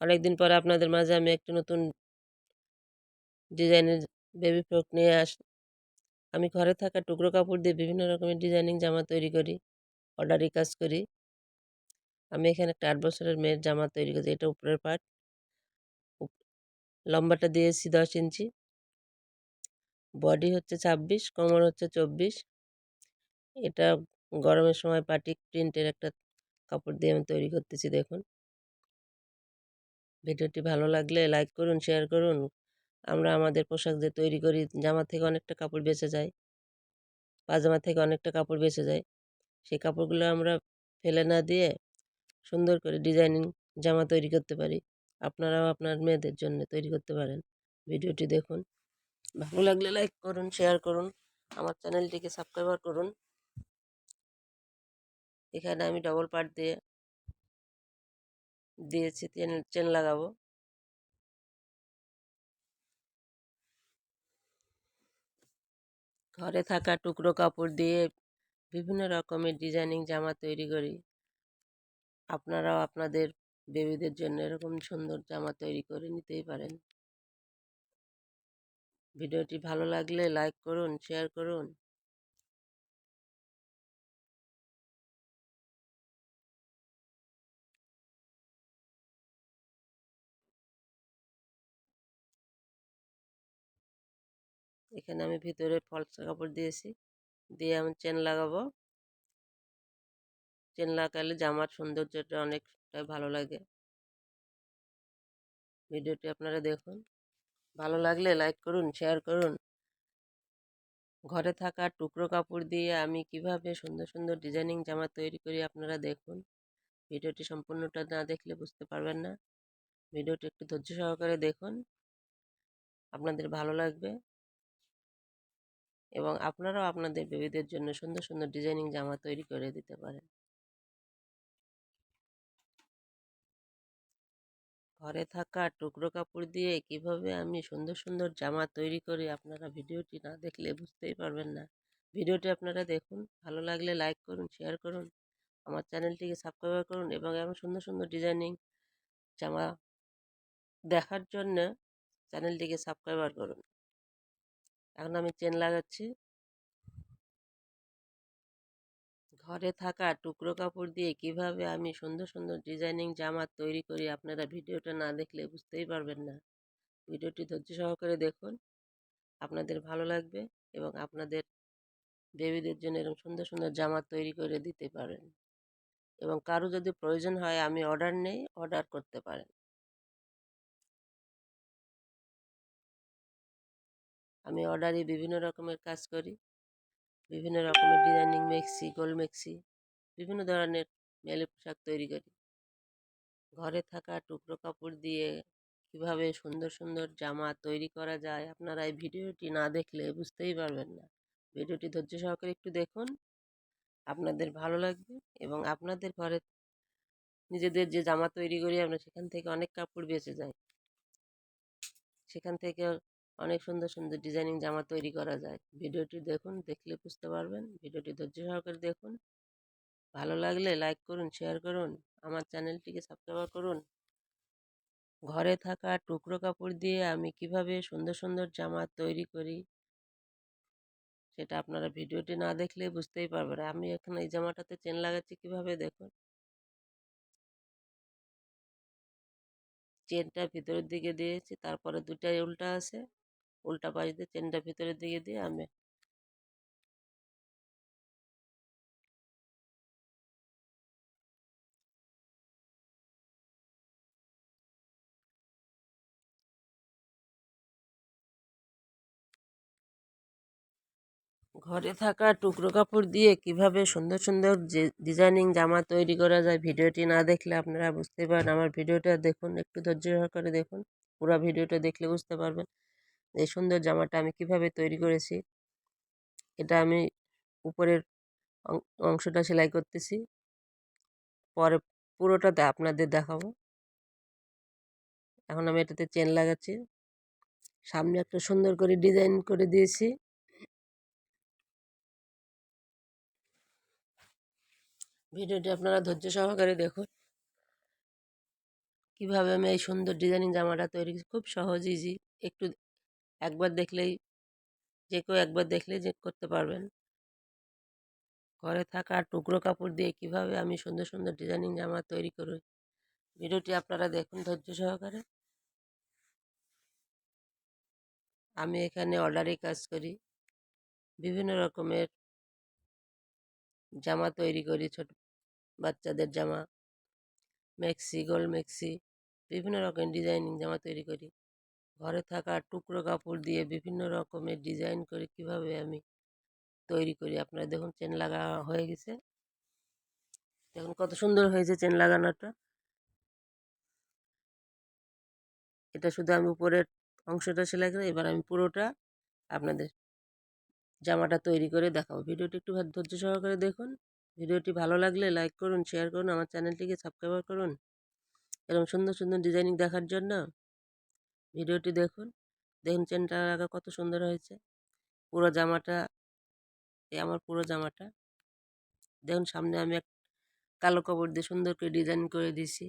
অনেকদিন পরে আপনাদের মাঝে আমি একটি নতুন ডিজাইনের বেবি ফ্রক নিয়ে আস আমি ঘরে থাকা টুকরো কাপড় দিয়ে বিভিন্ন রকমের ডিজাইনিং জামা তৈরি করি, অর্ডারি কাজ করি। আমি এখানে একটা আট বছরের মেয়ের জামা তৈরি করছি, এটা উপরের পার্ট লম্বাটা দিয়েছি দশ ইঞ্চি। বডি হচ্ছে ছাব্বিশ, কোমর হচ্ছে চব্বিশ। এটা গরমের সময় পাটিক প্রিন্টের একটা কাপড় দিয়ে আমি তৈরি করতেছি, দেখুন। ভিডিওটি ভালো লাগলে লাইক করুন, শেয়ার করুন। আমরা আমাদের পোশাক যে তৈরি করি, জামা থেকে অনেকটা কাপড় বেঁচে যায়। পাজামা থেকে অনেকটা কাপড় বেঁচে যায়। সেই কাপড়গুলো আমরা ফেলে না দিয়ে সুন্দর করে ডিজাইনিং জামা তৈরি করতে পারি। আপনারাও আপনার মেয়েদের জন্য তৈরি করতে পারেন। ভিডিওটি দেখুন। ভালো লাগলে লাইক করুন, শেয়ার করুন। আমার চ্যানেলটিকে সাবস্ক্রাইবার করুন। এখানে আমি ডবল পার্ট দিয়ে দিয়েছি, চেন চেন লাগাবো। ঘরে থাকা টুকরো কাপড় দিয়ে বিভিন্ন রকমের ডিজাইনিং জামা তৈরি করি। আপনারাও আপনাদের বেবিদের জন্য এরকম সুন্দর জামা তৈরি করে নিতেই পারেন। ভিডিওটি ভালো লাগলে লাইক করুন শেয়ার করুন। এখানে আমি ভিতরে ফলসা কাপড় দিয়েছি। দিয়ে আমি চেন লাগাবো। চেন লাগালে জামার সৌন্দর্যটা অনেকটাই ভালো লাগে। ভিডিওটি আপনারা দেখুন। ভালো লাগলে লাইক করুন, শেয়ার করুন। ঘরে থাকা টুকরো কাপড় দিয়ে আমি কীভাবে সুন্দর সুন্দর ডিজাইনিং জামা তৈরি করি আপনারা দেখুন। ভিডিওটি সম্পূর্ণটা না দেখলে বুঝতে পারবেন না। ভিডিওটি একটু ধৈর্য সহকারে দেখুন। আপনাদের ভালো লাগবে। এবং আপনারাও আপনাদের বেবিদের জন্য সুন্দর সুন্দর ডিজাইনিং জামা তৈরি করে দিতে পারেন। ঘরে থাকা টুকরো কাপড় দিয়ে কীভাবে আমি সুন্দর সুন্দর জামা তৈরি করি আপনারা ভিডিওটি না দেখলে বুঝতেই পারবেন না। ভিডিওটি আপনারা দেখুন, ভালো লাগলে লাইক করুন শেয়ার করুন, আমার চ্যানেলটিকে সাবস্ক্রাইব করুন এবং এমন সুন্দর সুন্দর ডিজাইনিং জামা দেখার জন্য চ্যানেলটিকে সাবস্ক্রাইবার করুন। এখন আমি চেন লাগাচ্ছি। ঘরে থাকা টুকরো কাপড় দিয়ে কীভাবে আমি সুন্দর সুন্দর ডিজাইনিং জামা তৈরি করি আপনারা ভিডিওটা না দেখলে বুঝতেই পারবেন না। ভিডিওটি ধৈর্য সহকারে দেখুন। আপনাদের ভালো লাগবে এবং আপনাদের বেবিদের জন্য এরকম সুন্দর সুন্দর জামা তৈরি করে দিতে পারেন। এবং কারও যদি প্রয়োজন হয় আমি অর্ডার নেই অর্ডার করতে পারেন। আমি অর্ডারে বিভিন্ন রকমের কাজ করি। বিভিন্ন রকমের ডিজাইনিং মেক্সি গোল মেক্সি বিভিন্ন ধরনের মেলে পোশাক তৈরি করি। ঘরে থাকা টুকরো কাপড় দিয়ে কীভাবে সুন্দর সুন্দর জামা তৈরি করা যায় আপনারা এই ভিডিওটি না দেখলে বুঝতেই পারবেন না। ভিডিওটি ধৈর্য সহকারে একটু দেখুন। আপনাদের ভালো লাগবে এবং আপনাদের ঘরে নিজেদের যে জামা তৈরি করি আমরা সেখান থেকে অনেক কাপড় বেঁচে যায়। সেখান থেকে অনেক সুন্দর সুন্দর ডিজাইনিং জামা তৈরি করা যায়। ভিডিওটি দেখুন, দেখলে বুঝতে পারবেন। ভিডিওটি ধৈর্য সহকারে দেখুন। ভালো লাগলে লাইক করুন শেয়ার করুন, আমার চ্যানেলটিকে সাবস্ক্রাইব করুন। ঘরে থাকা টুকরো কাপড় দিয়ে আমি কীভাবে সুন্দর সুন্দর জামা তৈরি করি, সেটা আপনারা ভিডিওটি না দেখলে বুঝতেই পারবেন। আমি এখন এই জামাটাতে চেন লাগাচ্ছি কীভাবে দেখুন? চেনটা ভিতরের দিকে দিয়েছি, তারপরে দুটাই উল্টা আছে। উল্টা পাশ দিয়ে চেনটা ভিতরের দিকে দিয়ে আমি ঘরে থাকা টুকরো কাপড় দিয়ে কীভাবে সুন্দর সুন্দর যে ডিজাইনিং জামা তৈরি করা যায় ভিডিওটি না দেখলে আপনারা বুঝতে পারেন আমার ভিডিওটা দেখুন, একটু ধৈর্য সহকারে দেখুন। পুরো ভিডিওটা দেখলে বুঝতে পারবেন। এই সুন্দর জামাটা আমি কীভাবে তৈরি করেছি, এটা আমি উপরের অংশটা সেলাই করতেছি। পরে পুরোটাতে আপনাদের দেখাবো। এখন আমি এটাতে চেন লাগাচ্ছি। সামনে একটা সুন্দর করে ডিজাইন করে দিয়েছি। ভিডিওটি আপনারা ধৈর্য সহকারে দেখুন। কীভাবে আমি এই সুন্দর ডিজাইনিং জামাটা তৈরি খুব সহজ ইজি একটু একবার দেখলেই, যে কেউ একবার দেখলেই যে করতে পারবেন। ঘরে থাকা টুকরো কাপড় দিয়ে কীভাবে আমি সুন্দর সুন্দর ডিজাইনিং জামা তৈরি করি ভিডিওটি আপনারা দেখুন ধৈর্য সহকারে। আমি এখানে অর্ডারে কাজ করি, বিভিন্ন রকমের জামা তৈরি করি, ছোট বাচ্চাদের জামা মেক্সি গোল মেক্সি বিভিন্ন রকমের ডিজাইনিং জামা তৈরি করি। ঘরে থাকা টুকরো কাপড় দিয়ে বিভিন্ন রকমের ডিজাইন করে কীভাবে আমি তৈরি করি। আপনারা দেখুন চেন লাগা হয়ে গেছে। দেখুন কত সুন্দর হয়েছে চেন লাগানোটা। এটা শুধু আমি উপরের অংশটা সেলাই করে, এবার আমি পুরোটা আপনাদের জামাটা তৈরি করে দেখাবো। ভিডিওটি একটু ধৈর্য সহকারে দেখুন। ভিডিওটি ভালো লাগলে লাইক করুন শেয়ার করুন, আমার চ্যানেলটিকে সাবস্ক্রাইব করুন। এরকম সুন্দর সুন্দর ডিজাইনিং দেখার জন্য ভিডিওটি দেখুন। দেখুন চেনটা আগে কত সুন্দর হয়েছে। পুরো জামাটা এ আমার পুরো জামাটা। দেখুন সামনে আমি এক কালো কাপড় দিয়ে সুন্দর করে ডিজাইন করে দিছি